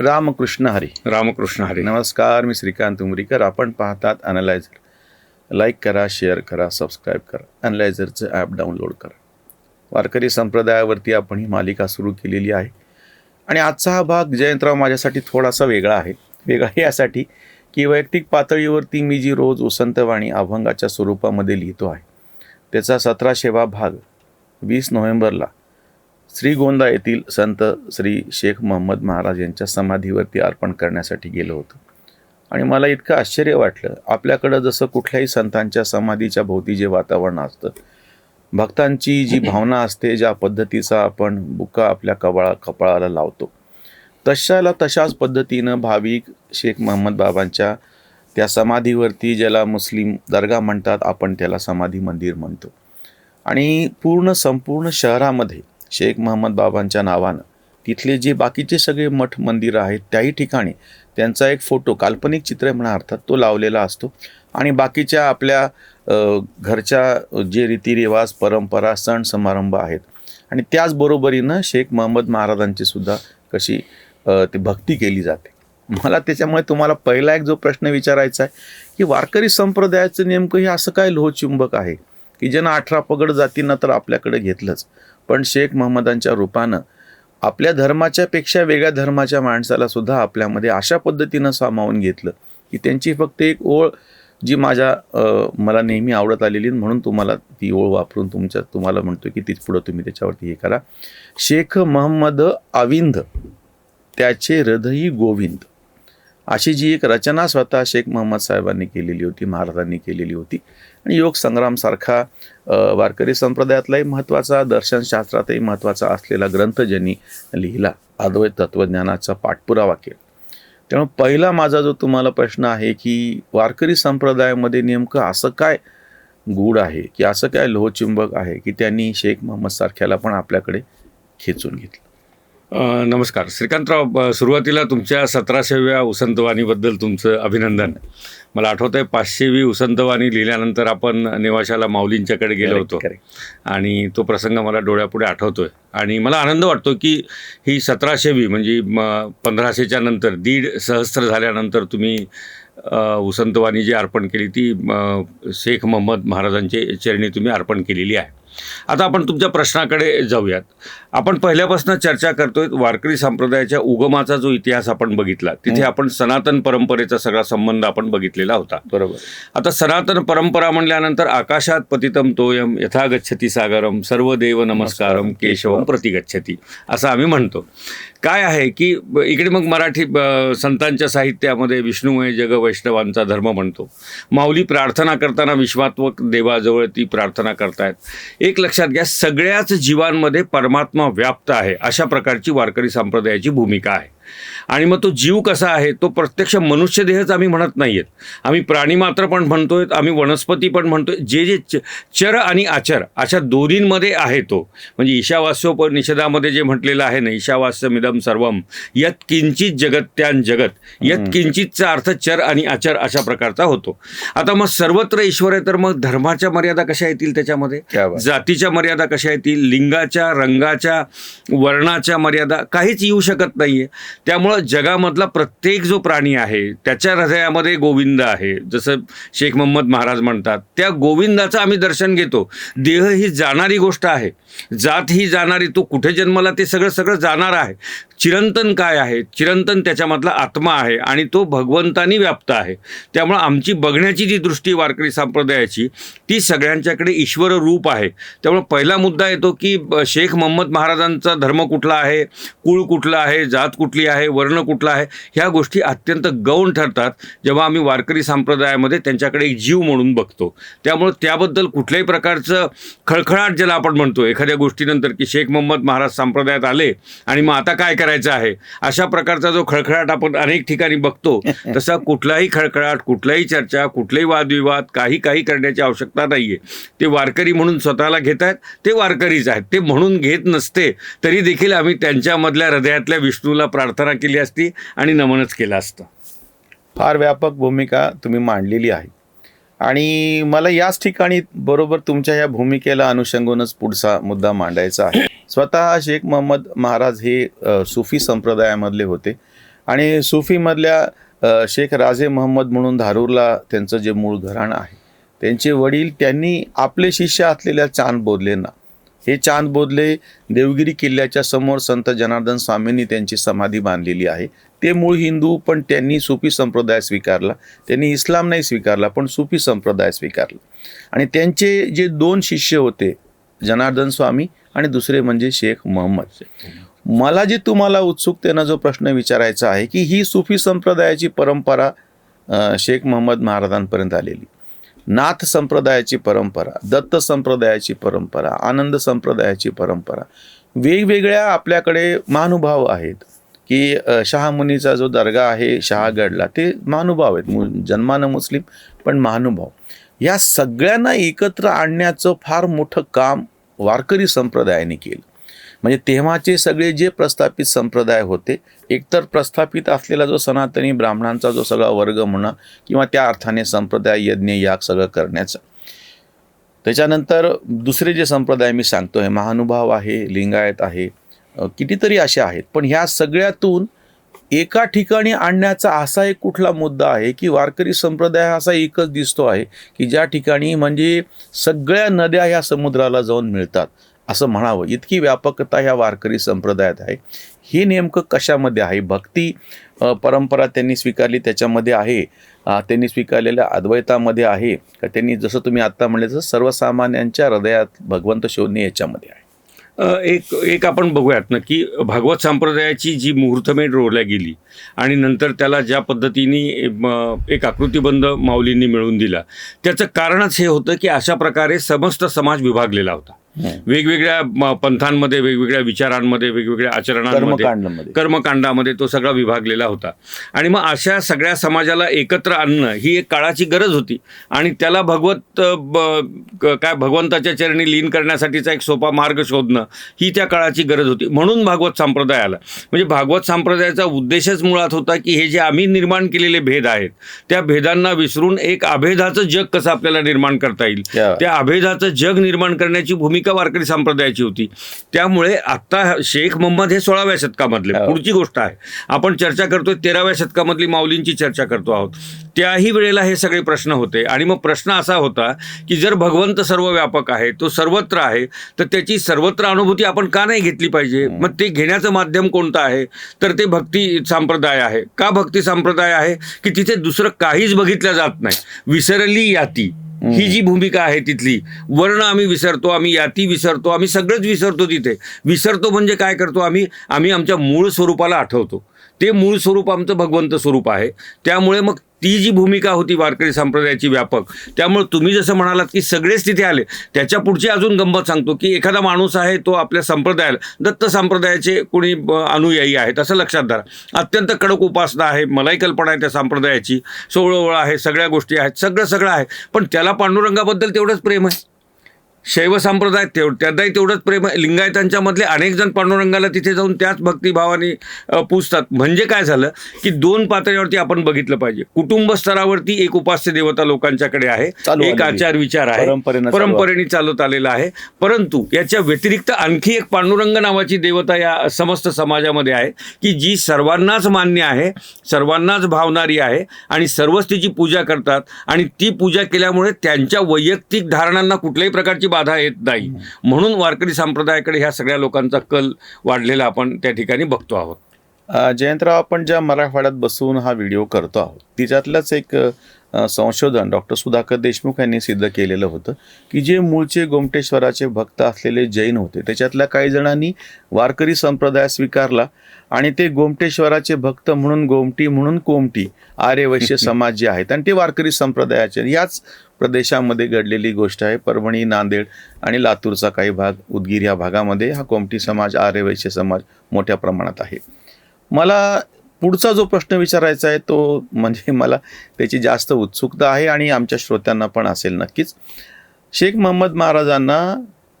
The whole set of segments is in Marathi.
रामकृष्ण हरी. रामकृष्ण हरी. नमस्कार मी श्रीकांत उमरीकर. आपण पाहतात अनलायझर लाईक करा शेअर करा सबस्क्राईब करा. अनलायझरचं ॲप डाउनलोड करा. वारकरी संप्रदायावरती आपण ही मालिका सुरू केलेली आहे. आणि आजचा हा भाग जयंतराव माझ्यासाठी थोडासा वेगळा आहे. वेगळा यासाठी की वैयक्तिक पातळीवरती मी जी रोज उसंतवाणी अभंगाच्या स्वरूपामध्ये लिहितो आहे त्याचा सतराशेवा भाग वीस नोव्हेंबरला श्रीगोंदा येथील संत श्री शेख मोहम्मद महाराज यांच्या समाधीवरती अर्पण करण्यासाठी गेलो होतो. आणि मला इतकं आश्चर्य वाटलं. आपल्याकडं जसं कुठल्याही संतांच्या समाधीच्या भोवती जे वातावरण असतं भक्तांची जी भावना असते ज्या पद्धतीचा आपण बुका आपल्या कपाळा कपाळाला लावतो तशाला तशाच पद्धतीनं भाविक शेख मोहम्मद बाबांच्या त्या समाधीवरती ज्याला मुस्लिम दर्गा म्हणतात आपण त्याला समाधी मंदिर म्हणतो. आणि पूर्ण संपूर्ण शहरामध्ये शेख मोहम्मद बाबांच्या नावानं. तिथले जे बाकीचे सगळे मठ मंदिरं आहेत त्याही ठिकाणी त्यांचा एक फोटो काल्पनिक चित्र म्हणा अर्थात तो लावलेला असतो. आणि बाकीच्या आपल्या घरच्या जे रीतिरिवाज परंपरा सण समारंभ आहेत. आणि त्याचबरोबरीनं शेख महम्मद महाराजांची सुद्धा कशी ती भक्ती केली जाते. मला त्याच्यामुळे तुम्हाला पहिला एक जो प्रश्न विचारायचा आहे की वारकरी संप्रदायाचं नेमकं हे असं काय लोहचुंबक आहे? की ज्यांना अठरा पगड जातींना तर आपल्याकडे घेतलंच. पण शेख महम्मदांच्या रूपानं आपल्या धर्माच्या पेक्षा वेगळ्या धर्माच्या माणसाला सुद्धा आपल्यामध्ये अशा पद्धतीनं सामावून घेतलं की त्यांची फक्त एक ओळ जी माझ्या मला नेहमी आवडत आलेली म्हणून तुम्हाला ती ओळ वापरून तुमच्या तुम्हाला म्हणतो की तीच पुढं तुम्ही त्याच्यावरती हे करा. शेख महम्मद आविंद त्याचे हृदयी गोविंद अशी जी एक रचना स्वतः शेख मोहम्मद साहेबांनी केलेली होती महाराजांनी केलेली होती. आणि योग संग्रामसारखा वारकरी संप्रदायातलाही महत्त्वाचा दर्शनशास्त्रातही महत्त्वाचा असलेला ग्रंथ ज्यांनी लिहिला अद्वैत तत्त्वज्ञानाचा पाठपुरावा केला. त्यामुळे पहिला माझा जो तुम्हाला प्रश्न आहे की वारकरी संप्रदायामध्ये नेमकं असं काय गूढ आहे की असं काय लोहचुंबक आहे की त्यांनी शेख मोहम्मद सारख्याला पण आपल्याकडे खेचून घेतलं? नमस्कार. श्रीकांतराव सुरुवातीला तुमच्या सतराशेव्या उसंतवाणीबद्दल तुमचं अभिनंदन. मला आठवत आहे पाचशेवी उसंतवाणी लिहिल्यानंतर आपण नेवाशाला माऊलींच्याकडे गेलो होतो. आणि तो प्रसंग मला डोळ्यापुढे आठवतोय. आणि मला आनंद वाटतो की ही सतराशेवी म्हणजे म पंधराशेच्या नंतर दीड सहस्त्र झाल्यानंतर तुम्ही उसंतवाणी जी अर्पण केली ती शेख मोहम्मद महाराजांचे चरणी तुम्ही अर्पण केलेली आहे. आता आपण तुमच्या प्रश्नाकडे जाऊयात. आपण पहिल्यापासून चर्चा करतोय वारकरी संप्रदायाच्या उगमाचा जो इतिहास आपण बघितला तिथे आपण सनातन परंपरेचा सगळा संबंध आपण बघितलेला होता. बरोबर. आता सनातन परंपरा म्हणल्यानंतर आकाशात पतितम तोयम यथा गच्छती सागरम सर्व देव नमस्कारम केशवम प्रतिगच्छती असं आम्ही म्हणतो. काय आहे की इकडे मग मराठी ब- संतांच्या साहित्यामध्ये विष्णूमय जग वैष्णवांचा धर्म म्हणतो. माऊली प्रार्थना करताना विश्वात्मक देवाजवळ ती प्रार्थना करतायत. एक लक्षात घ्या सगळ्याच जीवांमध्ये परमात्मा व्याप्त आहे अशा प्रकारची वारकरी संप्रदायाची भूमिका आहे. आणि मग तो जीव कसा आहे तो प्रत्यक्ष मनुष्य देहच आम्ही म्हणत नाहीयेत. आम्ही प्राणी मात्र पण म्हणतोय आम्ही वनस्पती पण म्हणतोय जे जे चर आणि आचर अशा दोन्हींमध्ये आहे तो. म्हणजे ईशावास्योपनिषदामध्ये जे म्हटलेलं आहे ना ईशावास्यमिदम सर्वम यत किंचित जगत्यान जगत यत किंचितचा अर्थ चर आणि आचर अशा प्रकारचा होतो. आता मग सर्वत्र ईश्वर आहे तर मग धर्माच्या मर्यादा कशा येतील त्याच्यामध्ये. जातीच्या मर्यादा कशा येतील? लिंगाच्या रंगाच्या वर्णाच्या मर्यादा काहीच येऊ शकत नाहीये. त्यामुळं जगामधला प्रत्येक जो प्राणी आहे त्याच्या हृदयामध्ये गोविंद आहे. जसं शेख मोहम्मद महाराज म्हणतात त्या गोविंदाचं आम्ही दर्शन घेतो. देह ही जाणारी गोष्ट आहे. जात ही जाणारी तो कुठे जन्मला ते सगळं सगळं जाणार आहे. चिरंतन काय आहे? चिरंतन त्याच्यामधला आत्मा आहे आणि तो भगवंतानी व्याप्त आहे. त्यामुळं आमची बघण्याची जी दृष्टी वारकरी संप्रदायाची ती सगळ्यांच्याकडे ईश्वर रूप आहे. त्यामुळे पहिला मुद्दा येतो की ब- शेख मोहम्मद महाराजांचा धर्म कुठला आहे? कुळ कुठला आहे? जात कुठली आहे वर्ण कुठला आहे ह्या गोष्टी अत्यंत गौण ठरतात. जेव्हा आम्ही वारकरी संप्रदायामध्ये त्यांच्याकडे एक जीव म्हणून बघतो. त्यामुळे त्याबद्दल कुठल्याही प्रकारचं खळखळाट ज्याला आपण म्हणतो एखाद्या गोष्टीनंतर की शेख मोहम्मद महाराज संप्रदायात आले आणि मग आता काय करायचं आहे अशा प्रकारचा जो खळखळाट आपण अनेक ठिकाणी बघतो तसा कुठलाही खळखळाट कुठलाही चर्चा कुठलाही वादविवाद काही काही करण्याची आवश्यकता नाहीये. ते वारकरी म्हणून स्वतःला घेत आहेत ते वारकरीच आहेत. ते म्हणून घेत नसते तरी देखील आम्ही त्यांच्यामधल्या हृदयातल्या विष्णूला प्रार्थना केली असती आणि नमनच केलं असतं. फार व्यापक भूमिका तुम्ही मांडलेली आहे. आणि मला याच ठिकाणी बरोबर तुमच्या या भूमिकेला अनुषंगूनच पुढचा मुद्दा मांडायचा आहे. स्वतः शेख मोहम्मद महाराज हे सुफी संप्रदायामधले होते. आणि सुफीमधल्या शेख राजे महम्मद म्हणून धारूरला त्यांचं जे मूळ घराणं आहे त्यांचे वडील त्यांनी आपले शिष्य असलेल्या चांद बोधलेंना हे चांद बोधले देवगिरी किल्ल्याच्या समोर संत जनार्दन स्वामींनी त्यांची समाधी बांधलेली आहे. ते मूळ हिंदू पण त्यांनी सुफी संप्रदाय स्वीकारला. त्यांनी इस्लाम नाही स्वीकारला पण सुफी संप्रदाय स्वीकारला. आणि त्यांचे जे दोन शिष्य होते जनार्दन स्वामी आणि दुसरे म्हणजे शेख मोहम्मद. मला जे तुम्हाला उत्सुकतेनं जो प्रश्न विचारायचा आहे की ही सुफी संप्रदायाची परंपरा शेख मोहम्मद महाराजांपर्यंत आलेली. नाथ संप्रदायाची परंपरा दत्त संप्रदायाची परंपरा आनंद संप्रदायाची परंपरा वेगवेगळ्या आपल्याकडे महानुभाव आहेत की शहामुनीचा जो दर्गा आहे शहागडला ते महानुभाव आहेत. मु जन्मानं मुस्लिम पण महानुभाव. या सगळ्यांना एकत्र आणण्याचं फार मोठं काम वारकरी संप्रदायाने केलं. म्हणजे तेव्हाचे सगळे जे प्रस्थापित संप्रदाय होते एकतर प्रस्थापित असलेला जो सनातनी ब्राह्मणांचा जो सगळा वर्ग म्हणा किंवा त्या अर्थाने संप्रदाय यज्ञ याग सगळं करण्याचा. त्याच्यानंतर दुसरे जे संप्रदाय मी सांगतो आहे महानुभाव आहे लिंगायत आहे कितीतरी असे आहेत. पण ह्या सगळ्यातून एका ठिकाणी आणण्याचा असा एक कुठला मुद्दा आहे की वारकरी संप्रदाय असा एकच दिसतो आहे की ज्या ठिकाणी म्हणजे सगळ्या नद्या ह्या समुद्राला जाऊन मिळतात. असं म्हणावं. इतकी व्यापकता ह्या वारकरी संप्रदायात आहे. हे नेमकं कशामध्ये आहे? भक्ती परंपरा त्यांनी स्वीकारली त्याच्यामध्ये आहे? त्यांनी स्वीकारलेल्या अद्वैतामध्ये आहे? का त्यांनी जसं तुम्ही आत्ता म्हणले तसं सर्वसामान्यांच्या हृदयात भगवंत शोधणे याच्यामध्ये आहे? एक एक आपण बघूयात ना की भागवत संप्रदायाची जी मुहूर्तमेढ रोवल्या गेली आणि नंतर त्याला ज्या पद्धतीने एक आकृतीबंध माऊलींनी मिळवून दिला त्याचं कारणच हे होतं की अशा प्रकारे समस्त समाज विभागलेला होता. वेगवेगळ्या पंथांमध्ये वेगवेगळ्या विचारांमध्ये वेगवेगळ्या आचरणांमध्ये कर्मकांडमध्ये. तो सगळा विभागलेला होता. आणि मग अशा सगळ्या समाजाला एकत्र आणणं ही एक काळाची गरज होती. आणि त्याला भगवत काय भगवंताच्या चरणी लीन करण्यासाठीचा एक सोपा मार्ग शोधणं ही त्या काळाची गरज होती. म्हणून भागवत संप्रदाय आला. म्हणजे भागवत संप्रदायाचा उद्देशच मुळात होता की हे जे आम्ही निर्माण केलेले भेद आहेत त्या भेदांना विसरून एक अभेदाचं जग कसं आपल्याला निर्माण करता येईल? त्या अभेदाचं जग निर्माण करण्याची भूमिका वारकरी संप्रदायाची होती. त्यामुळे आत्ता शेख मोहम्मद हे सोळाव्या शतकामधले. हो. पुढची गोष्ट आहे. आपण चर्चा करतोय तेराव्या शतकामधली माऊलींची चर्चा करतो आहोत. त्याही वेळेला हे सगळे प्रश्न होते. आणि मग प्रश्न असा होता की जर भगवंत सर्व व्यापक आहे तो सर्वत्र आहे तर त्याची सर्वत्र अनुभूती आपण का नाही घेतली पाहिजे? मग ते घेण्याचं माध्यम कोणतं आहे? तर ते भक्ती संप्रदाय आहे. का भक्ती संप्रदाय आहे? की तिथे दुसरं काहीच बघितलं जात नाही. विसरली याती ही जी भूमिका आहे तिथली वर्ण आम्ही विसरतो आम्ही याती विसरतो आम्ही सगळंच विसरतो तिथे. विसरतो म्हणजे काय करतो आम्ही? आम्ही आमच्या मूळ स्वरूपाला आठवतो. ते मूळ स्वरूप आमचं भगवंत स्वरूप आहे. त्यामुळे मग ती जी भूमिका होती वारकरी संप्रदायाची व्यापक त्यामुळे तुम्ही जसं म्हणालात की सगळेच तिथे आले त्याच्या पुढची अजून गंमत सांगतो की एखादा माणूस आहे तो आपल्या संप्रदायाला दत्त संप्रदायाचे कोणी ब- अनुयायी आहेत असं लक्षात धरा. अत्यंत कडक उपासना आहे मलाही कल्पना आहे त्या संप्रदायाची. सोवळोवळ आहे सगळ्या गोष्टी आहेत सगळं सगळं आहे. पण त्याला पांडुरंगाबद्दल तेवढंच प्रेम आहे. शैव संप्रदाय तेव त्यांनाही तेवढंच प्रेम लिंगायतांच्या मधले अनेक जण पांडुरंगाला तिथे जाऊन त्याच भक्तिभावाने पूजतात. म्हणजे काय झालं की दोन पातळीवरती आपण बघितलं पाहिजे. कुटुंब स्तरावरती एक उपास्य देवता लोकांच्याकडे आहे. एक. आचार विचार आहे. परंपरेने चालत आलेला आहे. परंतु याच्या व्यतिरिक्त आणखी एक पांडुरंग नावाची देवता या समस्त समाजामध्ये आहे की जी सर्वांनाच मान्य आहे सर्वांनाच भावणारी आहे आणि सर्वच तिची पूजा करतात. आणि ती पूजा केल्यामुळे त्यांच्या वैयक्तिक धारणांना कुठल्याही प्रकारची बाधा येत नाही. म्हणून वारकरी संप्रदायाकडे ह्या सगळ्या लोकांचा कल वाढलेला आपण त्या ठिकाणी बघतो आहोत. जयंतराव आपण ज्या मराठवाड्यात बसून हा व्हिडिओ करतो आहोत तिच्यातलंच एक संशोधन डॉक्टर सुधाकर देशमुख यांनी सिद्ध केलेलं होतं की जे मूळचे गोमटेश्वराचे भक्त असलेले जैन होते त्याच्यातल्या काही जणांनी वारकरी संप्रदाय स्वीकारला आणि ते गोमटेश्वराचे भक्त म्हणून गोमटी म्हणून कोमटी आर्य वैश्य समाज जे आहेत आणि ते वारकरी संप्रदायाचे याच प्रदेशामध्ये घडलेली गोष्ट आहे. परभणी नांदेड आणि लातूरचा काही भाग उदगीर या भागामध्ये हा कोमटी समाज आर्य वैश्य समाज मोठ्या प्रमाणात आहे. मला पुढचा जो प्रश्न विचारायचा आहे तो म्हणजे मला त्याची जास्त उत्सुकता आहे आणि आमच्या श्रोत्यांना पण असेल नक्कीच. शेख मोहम्मद महाराजांना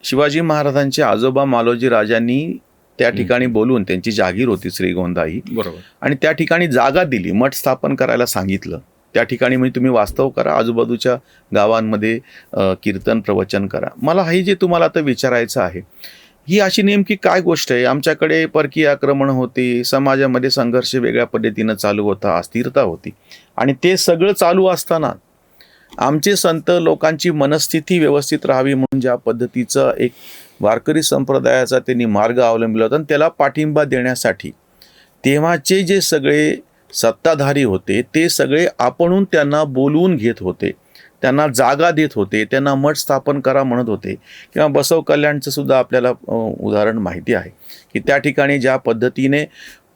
शिवाजी महाराजांचे आजोबा मालोजी राजांनी त्या ठिकाणी बोलून त्यांची जागीर होती श्रीगोंदा ही बरोबर. आणि त्या ठिकाणी जागा दिली मठ स्थापन करायला सांगितलं. त्या ठिकाणी म्हणजे तुम्ही वास्तव करा आजूबाजूच्या गावांमध्ये कीर्तन प्रवचन करा. मला हे जे तुम्हाला आता विचारायचं आहे ही अशी नेमकी काय गोष्ट आहे? आमच्याकडे परकीय आक्रमण होते समाजामध्ये संघर्ष वेगळ्या पद्धतीनं चालू होता अस्थिरता होती. आणि ते सगळं चालू असताना आमचे संत लोकांची मनस्थिती व्यवस्थित राहावी म्हणून ज्या पद्धतीचं एक वारकरी संप्रदायाचा त्यांनी मार्ग अवलंबिला होता आणि त्याला पाठिंबा देण्यासाठी तेव्हाचे जे सगळे सत्ताधारी होते ते सगळे आपणून त्यांना बोलवून घेत होते. त्यांना जागा देत होते त्यांना मठ स्थापन करा म्हणत होते. किंवा बसव कल्याणचं सुद्धा आपल्याला उदाहरण माहिती आहे की त्या ठिकाणी ज्या पद्धतीने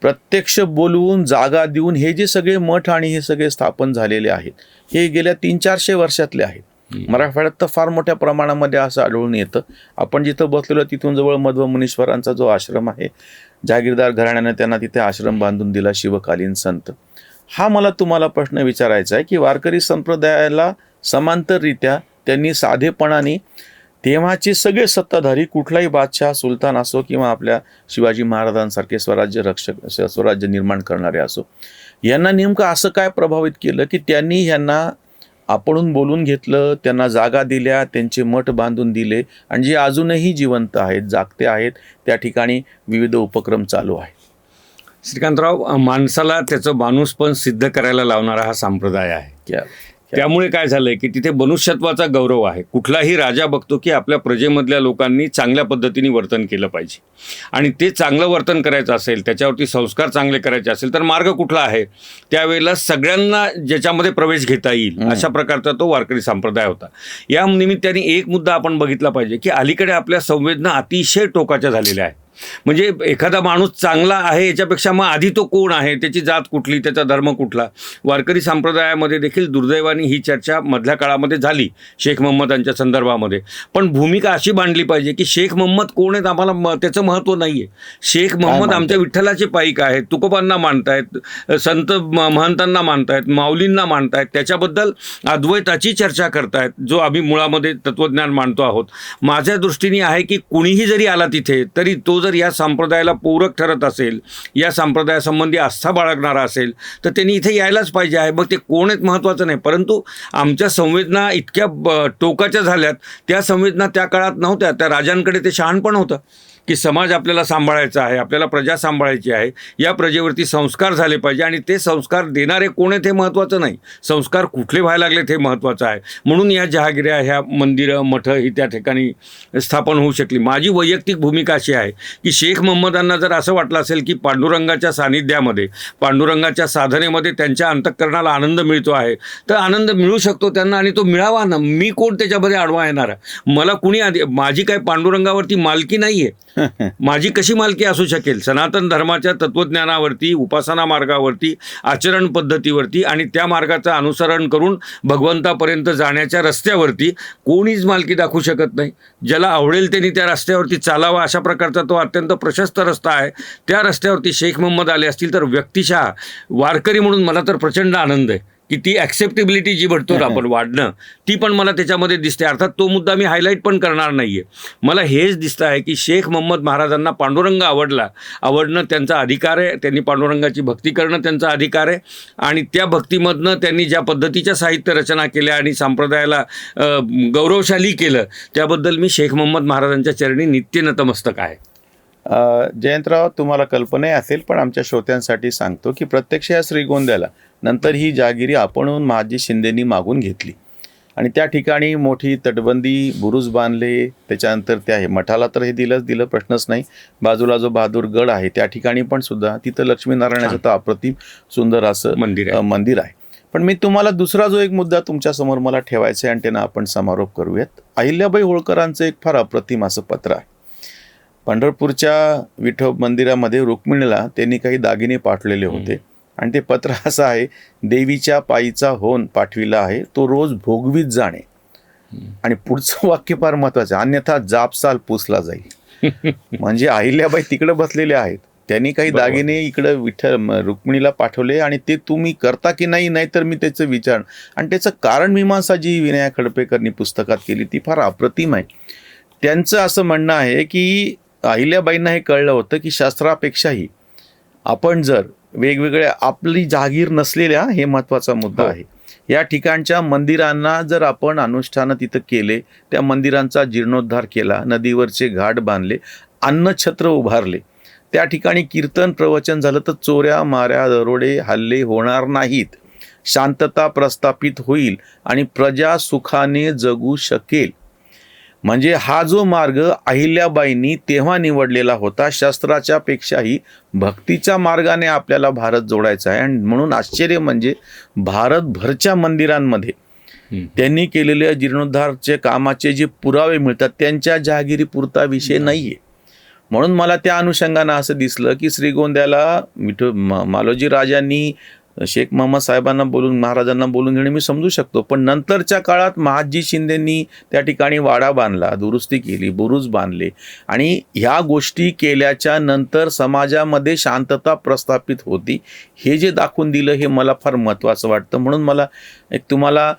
प्रत्यक्ष बोलवून जागा देऊन हे जे सगळे मठ आणि हे सगळे स्थापन झालेले आहेत हे गेल्या तीन चारशे वर्षातले आहेत. मराठवाड्यात तर फार मोठ्या प्रमाणामध्ये असं आढळून येतं. आपण जिथं बसलेलो तिथून जवळ मध्व मुनीश्वरांचा जो आश्रम आहे जागीरदार घराण्यानं त्यांना तिथे आश्रम बांधून दिला शिवकालीन संत. हा मला तुम्हाला प्रश्न विचारायचा आहे की वारकरी संप्रदायाला समांतररित्या त्यांनी साधेपणाने तेव्हाचे सगळे सत्ताधारी कुठलाही बादशाह सुलतान असो किंवा आपल्या शिवाजी महाराजांसारखे स्वराज्य रक्षक स्वराज्य निर्माण करणारे असो यांना नेमकं असं काय प्रभावित केलं की त्यांनी यांना आपणून बोलून घेतलं त्यांना जागा दिल्या त्यांचे मठ बांधून दिले आणि जे अजूनही जिवंत आहेत जागते आहेत त्या ठिकाणी विविध उपक्रम चालू आहेत. श्रीकांतराव माणसाला त्याचं माणूस पण सिद्ध करायला लावणारा हा संप्रदाय आहे. क्या त्यामुळे काय झालंय की तिथे मनुष्यत्वाचा गौरव आहे. कुठलाही राजा बघतो की आपल्या प्रजेमधल्या लोकांनी चांगल्या पद्धतीने वर्तन केलं पाहिजे. आणि ते चांगलं वर्तन करायचं असेल त्याच्यावरती संस्कार चांगले करायचे असेल तर मार्ग कुठला आहे? त्यावेळेला सगळ्यांना ज्याच्यामध्ये प्रवेश घेता येईल अशा प्रकारचा तो वारकरी संप्रदाय होता. या निमित्ताने एक मुद्दा आपण बघितला पाहिजे की अलीकडे आपल्या संवेदना अतिशय टोकाच्या झालेल्या आहेत. म्हणजे एखादा माणूस चांगला आहे याच्यापेक्षा मग आधी तो कोण आहे? त्याची जात कुठली? त्याचा धर्म कुठला? वारकरी संप्रदायामध्ये देखील दुर्दैवाने ही चर्चा मधल्या काळामध्ये झाली शेख मोहम्मदांच्या संदर्भामध्ये. पण भूमिका अशी मांडली पाहिजे की शेख मोहम्मद कोण आहेत? आम्हाला त्याचं महत्त्व नाही आहे शेख मोहम्मद? आमच्या विठ्ठलाचे पाईक आहेत तुकोबांना मानतायत संत महंतांना मानतायत माऊलींना मानतायत. त्याच्याबद्दल अद्वैताची चर्चा करतायत जो आम्ही मुळामध्ये तत्वज्ञान मानतो आहोत. माझ्या दृष्टीने आहे की कुणीही जरी आला तिथे तरी तो जर या संप्रदायाला पूरक ठरत असेल या संप्रदायासंबंधी आस्था बाळगणारा असेल तर त्यांनी इथे यायलाच पाहिजे आहे. मग ते कोण आहेत महत्त्वाचं नाही. परंतु आमच्या संवेदना इतक्या ब- टोकाच्या झाल्यात त्या संवेदना त्या काळात नव्हत्या. त्या राजांकडे ते शहाणपण होतं. की समाज आपल्याला सांभाळायचा आहे आपल्याला प्रजा सांभाळायची आहे या प्रजेवरती संस्कार झाले पाहिजे आणि ते संस्कार देणारे कोण आहेत हे महत्त्वाचं नाही. संस्कार कुठले व्हायला लागलेत हे महत्त्वाचं आहे. म्हणून या जहागिऱ्या ह्या मंदिरं मठं ही त्या ठिकाणी स्थापन होऊ शकली. माझी वैयक्तिक भूमिका अशी आहे की शेख मोहम्मदांना जर असं वाटलं असेल की पांडुरंगाच्या सानिध्यामध्ये पांडुरंगाच्या साधनेमध्ये त्यांच्या अंतःकरणाला आनंद मिळतो आहे तर आनंद मिळू शकतो त्यांना आणि तो मिळावा ना. मी कोण त्याच्यामध्ये आडवा येणार? आहे? मला कुणी आधी माझी काय पांडुरंगावरती मालकी नाही आहे माझी कशी मालकी असू शकेल? सनातन धर्माच्या तत्वज्ञानावरती उपासना मार्गावरती आचरण पद्धतीवरती आणि त्या मार्गाचं अनुसरण करून भगवंतापर्यंत जाण्याच्या रस्त्यावरती कोणीच मालकी दाखवू शकत नाही. ज्याला आवडेल त्यांनी त्या रस्त्यावरती चालावा अशा प्रकारचा तो अत्यंत प्रशस्त रस्ता आहे. त्या रस्त्यावरती शेख मोहम्मद आले असतील तर व्यक्तिशः वारकरी म्हणून मला तर प्रचंड आनंद आहे. की ती ॲक्सेप्टेबिलिटी जी म्हणतो आपण वाढणं ती पण मला त्याच्यामध्ये दिसते. अर्थात तो मुद्दा मी हायलाईट पण करणार नाही आहे मला हेच दिसतं आहे की शेख मोहम्मद महाराजांना पांडुरंग आवडला. आवडणं त्यांचा अधिकार आहे त्यांनी पांडुरंगाची भक्ती करणं त्यांचा अधिकार आहे. आणि त्या भक्तीमधनं त्यांनी ज्या पद्धतीच्या साहित्य रचना केल्या आणि संप्रदायाला गौरवशाली केलं त्याबद्दल मी शेख मोहम्मद महाराजांच्या चरणी नित्य नतमस्तक आहे. जयंतराव तुम्हाला कल्पनाही असेल पण आमच्या श्रोत्यांसाठी सांगतो की प्रत्यक्ष या श्रीगोंद्याला नंतर ही जहागिरी आपणहून महाजी शिंदेनी मागून घेतली. आणि त्या ठिकाणी मोठी तटबंदी बुरुज बांधले त्याच्यानंतर त्या हे मठाला तर हे दिलंच दिलं प्रश्नच नाही. बाजूला जो बहादूर गड आहे त्या ठिकाणी पण सुद्धा तिथं लक्ष्मीनारायणाचं तर अप्रतिम सुंदर असं मंदिर मंदिर आहे. पण मी तुम्हाला दुसरा जो एक मुद्दा तुमच्यासमोर मला ठेवायचा आहे आणि त्यांना आपण समारोप करूयात. अहिल्याबाई होळकरांचं एक फार अप्रतिम असं पत्र आहे. पंढरपूरच्या विठोब मंदिरामध्ये रुक्मिणीला त्यांनी काही दागिने पाठवलेले होते. आणि ते पत्र असं आहे देवीच्या पायीचा होन पाठविला आहे तो रोज भोगवीत जाणे. आणि पुढचं वाक्य फार महत्वाचं. अन्यथा जापसाल पुसला जाईल. म्हणजे अहिल्याबाई तिकडे बसलेले आहेत. त्यांनी काही. दागिने इकडं विठ्ठल रुक्मिणीला पाठवले आणि ते तुम्ही करता की नाही नाही तर मी त्याचं विचार आणि त्याचं कारण मीमांसा जी विनया खडपेकरनी पुस्तकात केली ती फार अप्रतिम आहे. त्यांचं असं म्हणणं आहे की अहिल्याबाईंना हे कळलं होतं की शास्त्रापेक्षाही आपण जर वेगवेगळ्या आपली जागीर नसलेल्या हे महत्त्वाचा मुद्दा हो. आहे. या ठिकाणच्या मंदिरांना जर आपण अनुष्ठानं तिथं केले त्या मंदिरांचा जीर्णोद्धार केला नदीवरचे घाट बांधले अन्नछत्र उभारले त्या ठिकाणी कीर्तन प्रवचन झालं तर चोऱ्या माऱ्या दरोडे हल्ले होणार नाहीत. शांतता प्रस्थापित होईल आणि प्रजा सुखाने जगू शकेल. म्हणजे हा जो मार्ग अहिल्याबाईंनी तेव्हा निवडलेला होता शस्त्राच्या पेक्षाही भक्तीच्या मार्गाने आपल्याला भारत जोडायचा आहे. आणि म्हणून आश्चर्य म्हणजे भारतभरच्या मंदिरांमध्ये. त्यांनी केलेल्या जीर्णोद्धारचे कामाचे जे पुरावे मिळतात त्यांच्या जहागिरी पुरता विषय नाहीये. म्हणून मला त्या अनुषंगानं असं दिसलं की श्रीगोंद्याला विठो म- मालोजी राजांनी शेख मोहम्मद साहेबांना बोलून महाराजांना बोलून घेणे मी समजू शकतो. पण नंतरच्या काळात महाजी शिंदेंनी त्या ठिकाणी वाडा बांधला दुरुस्ती केली बुरुज बांधले आणि ह्या गोष्टी केल्याच्यानंतर समाजामध्ये शांतता प्रस्थापित होती. हे जे दाखवून दिलं हे मला फार महत्त्वाचं वाटतं. म्हणून मला एक तुम्हाला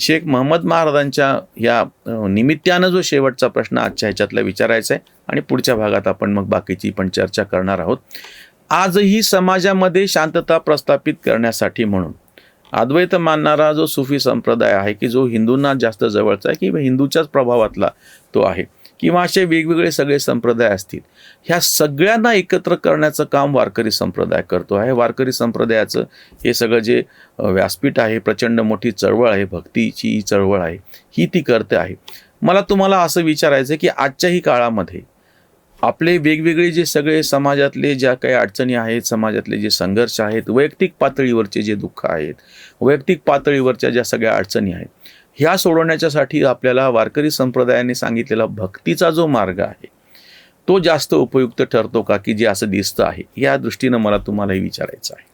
शेख महम्मद महाराजांच्या या निमित्तानं जो शेवटचा प्रश्न आजच्या ह्याच्यातला विचारायचा आहे आणि पुढच्या भागात आपण मग बाकीची पण चर्चा करणार आहोत. आजही समाजामध्ये शांतता प्रस्थापित करण्यासाठी म्हणून. अद्वैत मानणारा जो सुफी संप्रदाय आहे की जो हिंदूंना जास्त जवळचा आहे किंवा हिंदूच्याच प्रभावातला तो आहे. किंवा असे वेगवेगळे सगळे संप्रदाय असतील. ह्या सगळ्यांना एकत्र करण्याचं काम वारकरी संप्रदाय करतो आहे. वारकरी संप्रदायाचं हे सगळं जे व्यासपीठ आहे प्रचंड मोठी चळवळ आहे भक्तीची ही चळवळ आहे ही ती करते आहे. मला तुम्हाला असं विचारायचं आहे की आजच्याही काळामध्ये आपले वेगवेगळे जे सगळे समाजातले ज्या काही अडचणी आहेत समाजातले जे संघर्ष आहेत वैयक्तिक पातळीवरचे जे दुःख आहेत वैयक्तिक पातळीवरच्या ज्या सगळ्या अडचणी आहेत ह्या सोडवण्याच्यासाठी आपल्याला वारकरी संप्रदायाने सांगितलेला भक्तीचा जो मार्ग आहे तो जास्त उपयुक्त ठरतो का की जे असं दिसतं आहे या दृष्टीनं मला तुम्हालाही विचारायचं आहे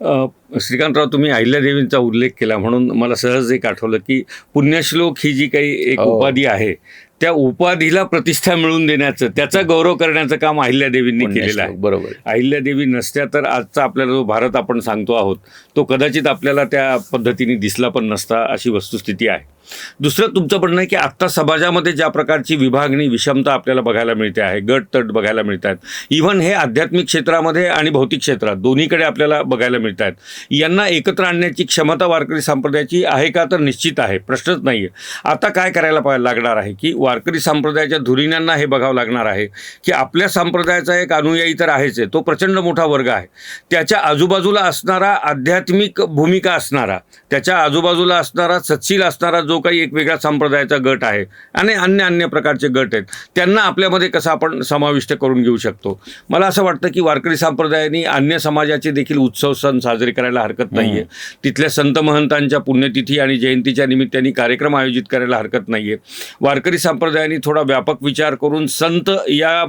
श्रीकांतराव तुम्ही अहिल्यादेवींचा उल्लेख केला म्हणून मला सहज एक आठवलं की पुण्यश्लोक ही जी काही एक हो. उपाधी आहे त्या उपाधीला प्रतिष्ठा मिळवून देण्याचं त्याचा गौरव करण्याचं काम अहिल्यादेवींनी केलेलं आहे. बरोबर. अहिल्यादेवी नसत्या तर आजचा आपल्याला जो भारत आपण सांगतो आहोत तो कदाचित आपल्याला त्या पद्धतीने दिसला पण नसता अशी वस्तुस्थिती आहे. दुसरं तुमचं म्हणणं आहे की आत्ता समाजामध्ये ज्या प्रकारची विभागणी विषमता आपल्याला बघायला मिळते आहे गट तट बघायला मिळत आहेत इव्हन हे आध्यात्मिक क्षेत्रामध्ये आणि भौतिक क्षेत्रात दोन्हीकडे आपल्याला बघायला मिळत आहेत. यांना एकत्र आणण्याची क्षमता वारकरी संप्रदायाची आहे का तर निश्चित आहे प्रश्नच नाही आहे आता काय करायला पा लागणार आहे की वारकरी संप्रदायाच्या धुरीण्यांना हे बघावं लागणार आहे की आपल्या संप्रदायाचा एक अनुयायी तर आहेच आहे तो प्रचंड मोठा वर्ग आहे. त्याच्या आजूबाजूला असणारा आध्यात्मिक भूमिका असणारा त्याच्या आजूबाजूला असणारा सत्शील असणारा जो काही एक वेगळा संप्रदायाचा गट आहे आणि अन्य अन्य प्रकारचे गट आहेत त्यांना आपल्यामध्ये कसं आपण समाविष्ट करून घेऊ शकतो? मला असं वाटतं की वारकरी संप्रदायाने अन्य समाजाचे देखील उत्सव सण साजरे करायला हरकत नाही आहे तिथल्या संत महंतांच्या पुण्यतिथी आणि जयंतीच्या निमित्ताने कार्यक्रम आयोजित करायला हरकत नाही आहे वारकरी संप्रदायाने थोडा व्यापक विचार करून संत या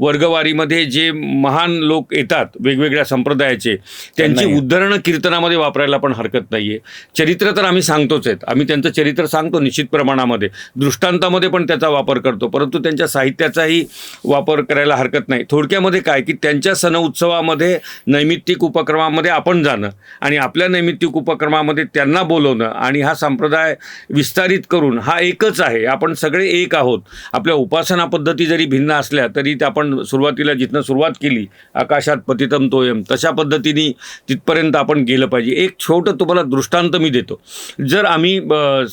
वर्गवारीमध्ये जे महान लोक येतात वेगवेगळ्या संप्रदायाचे त्यांची उद्धरणं कीर्तनामध्ये वापरायला पण हरकत नाही आहे चरित्र तर आम्ही सांगतोच आहेत. आम्ही त्यांचं चरित्र सांगतो निश्चित प्रमाणामध्ये. दृष्टांतामध्ये पण त्याचा वापर करतो. परंतु त्यांच्या साहित्याचाही वापर करायला हरकत नाही. थोडक्यामध्ये काय? की त्यांच्या सण उत्सवामध्ये नैमित्तिक उपक्रमामध्ये आपण जाणं आणि आपल्या नैमित्तिक उपक्रमामध्ये त्यांना बोलवणं आणि हा संप्रदाय विस्तारित करून हा एकच आहे. आपण सगळे एक आहोत. आपल्या उपासना पद्धती जरी भिन्न असल्या तरी आपण सुरुवातीला जिथनं सुरुवात केली आकाशात पतितम तोयम तशा पद्धतीने तिथपर्यंत आपण गेलं पाहिजे. एक छोटं तुम्हाला दृष्टांत मी देतो. जर आम्ही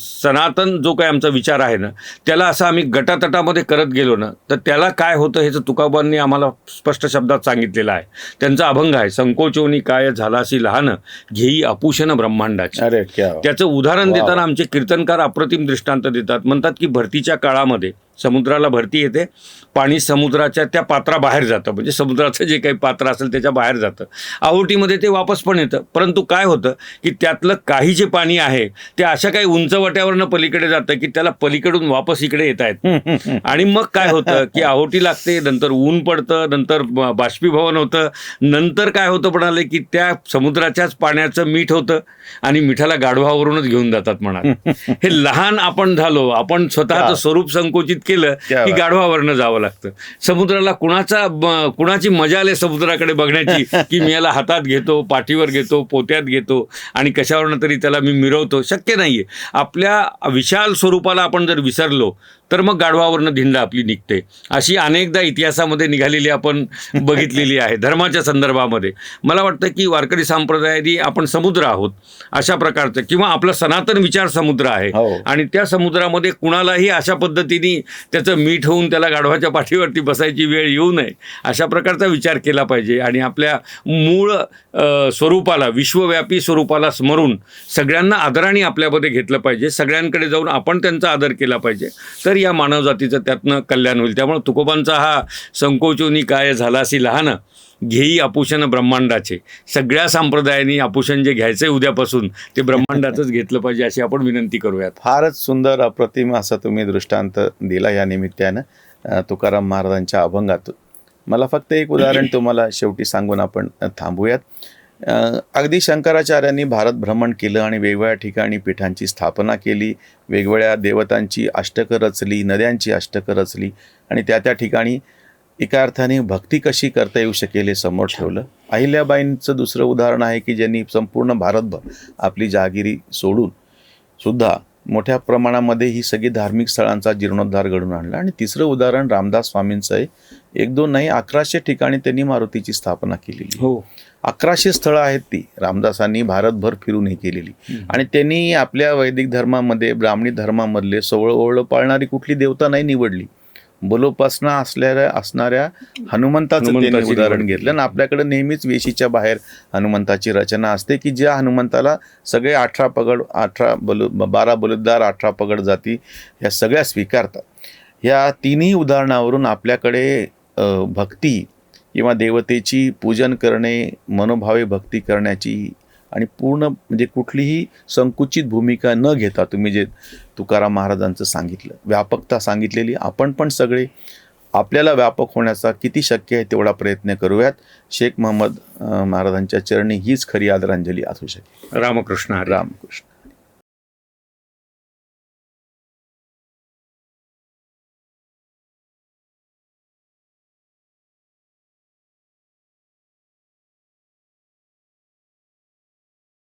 सनातन जो काही आमचा विचार आहे ना त्याला असं आम्ही गटातटामध्ये करत गेलो ना तर त्याला काय होतं हे तुकाबांनी आम्हाला स्पष्ट शब्दात सांगितलेलं आहे त्यांचा अभंग आहे संकोचोनी काय झालाशी लहान घेई अपुशन ब्रह्मांडाची अरे क्या त्याचं उदाहरण. देताना आमचे कीर्तनकार अप्रतिम दृष्टांत देतात म्हणतात की भरतीच्या काळामध्ये समुद्राला भरती येते. पाणी समुद्राच्या त्या पात्राबाहेर जातं. म्हणजे समुद्राचं जे काही पात्र असेल त्याच्या बाहेर जातं. आहोटीमध्ये ते वापस पण येतं. परंतु काय होतं की त्यातलं काही जे पाणी आहे ते अशा काही उंचवट्यावरनं पलीकडे जातं की त्याला पलीकडून वापस इकडे येत आहेत आणि मग काय होतं की आहोटी लागते नंतर ऊन पडतं नंतर बाष्पीभवन होतं. नंतर काय होतं म्हणाले की त्या समुद्राच्याच पाण्याचं मीठ होतं आणि मिठाला गाढवावरूनच घेऊन जातात म्हणा हे लहान आपण झालो आपण स्वतःचं स्वरूप संकोचित केलं की. गाढवावरनं जावं लागतं. समुद्राला कुणाचा कुणाची मजा आली समुद्राकडे बघण्याची की मी याला हातात घेतो पाठीवर घेतो पोत्यात घेतो आणि कशावरनं तरी त्याला मी मिरवतो? शक्य नाहीये. आपल्या विशाल स्वरूपाला आपण जर विसरलो तर मग गाढवावरनं धिंड आपली निघते. अशी अनेकदा इतिहासामध्ये निघालेली आपण बघितलेली आहे धर्माच्या संदर्भामध्ये. मला वाटतं की वारकरी संप्रदायाने आपण समुद्र आहोत अशा प्रकारचं. किंवा आपला सनातन विचार समुद्र आहे. हो. आणि त्या समुद्रामध्ये कुणालाही अशा पद्धतीने त्याचं मीठ होऊन त्याला गाढवाच्या पाठीवरती बसायची वेळ येऊ नये अशा प्रकारचा विचार केला पाहिजे. आणि आपल्या मूळ स्वरूपाला विश्वव्यापी स्वरूपाला स्मरून सगळ्यांना आदराने आपल्यामध्ये घेतलं पाहिजे. सगळ्यांकडे जाऊन आपण त्यांचा आदर केला पाहिजे. तर या मानवजातीचं त्यातनं कल्याण होईल. त्यामुळे तुकोबांचा हा संकोचोनी काय झाला अशी लहान घेई आपुषण ब्रह्मांडाचे. सगळ्या संप्रदायांनी आपुषण जे घ्यायचंय उद्यापासून ते ब्रह्मांडाचंच घेतलं पाहिजे अशी आपण विनंती करूयात. फारच सुंदर अप्रतिम असा तुम्ही दृष्टांत दिला या निमित्तानं तुकाराम महाराजांच्या अभंगातून मला फक्त एक उदाहरण तुम्हाला शेवटी सांगून आपण थांबूयात. अगदी शंकराचार्यांनी भारत भ्रमण केलं आणि वेगवेगळ्या ठिकाणी पीठांची स्थापना केली वेगवेगळ्या देवतांची अष्टकं रचली नद्यांची अष्टकं रचली आणि त्या त्या ठिकाणी एका अर्थाने भक्ती कशी करता येऊ शकेल हे समोर ठेवलं. अहिल्याबाईंचं दुसरं उदाहरण आहे की ज्यांनी संपूर्ण भारतभर आपली जहागिरी सोडून सुद्धा मोठ्या प्रमाणामध्ये ही सगळी धार्मिक स्थळांचा जीर्णोद्धार घडून आणला. आणि तिसरं उदाहरण रामदास स्वामींचं आहे. एक दोन नाही अकराशे ठिकाणी त्यांनी मारुतीची स्थापना केलेली. हो. अकराशे स्थळं आहेत ती. रामदासांनी भारतभर फिरून ही केलेली. आणि त्यांनी आपल्या वैदिक धर्मामध्ये ब्राह्मणी धर्मामधले सोवळ ओवळ पाळणारी कुठली देवता नाही निवडली. बलोपासना असलेल्या असणाऱ्या हनुमंताचं त्यांनी उदाहरण घेतलं. आणि आपल्याकडे नेहमीच वेशीच्या बाहेर हनुमंताची रचना असते की ज्या हनुमंताला सगळे अठरा पगड अठरा बलु बारा बलुतदार अठरा पगड जाती ह्या सगळ्या स्वीकारतात. ह्या तिन्ही उदाहरणावरून आपल्याकडे भक्ती किंवा देवतेची पूजन करणे मनोभावे भक्ती करण्याची आणि पूर्ण म्हणजे कुठलीही संकुचित भूमिका न घेता तुम्ही जे तुकाराम महाराजांचं सांगितलं व्यापकता सांगितलेली आपण पण सगळे आपल्याला व्यापक होण्याचा किती शक्य आहे तेवढा प्रयत्न करूयात. शेख महम्मद महाराजांच्या चरणी हीच खरी आदरांजली असू शकेल. रामकृष्ण रामकृष्ण.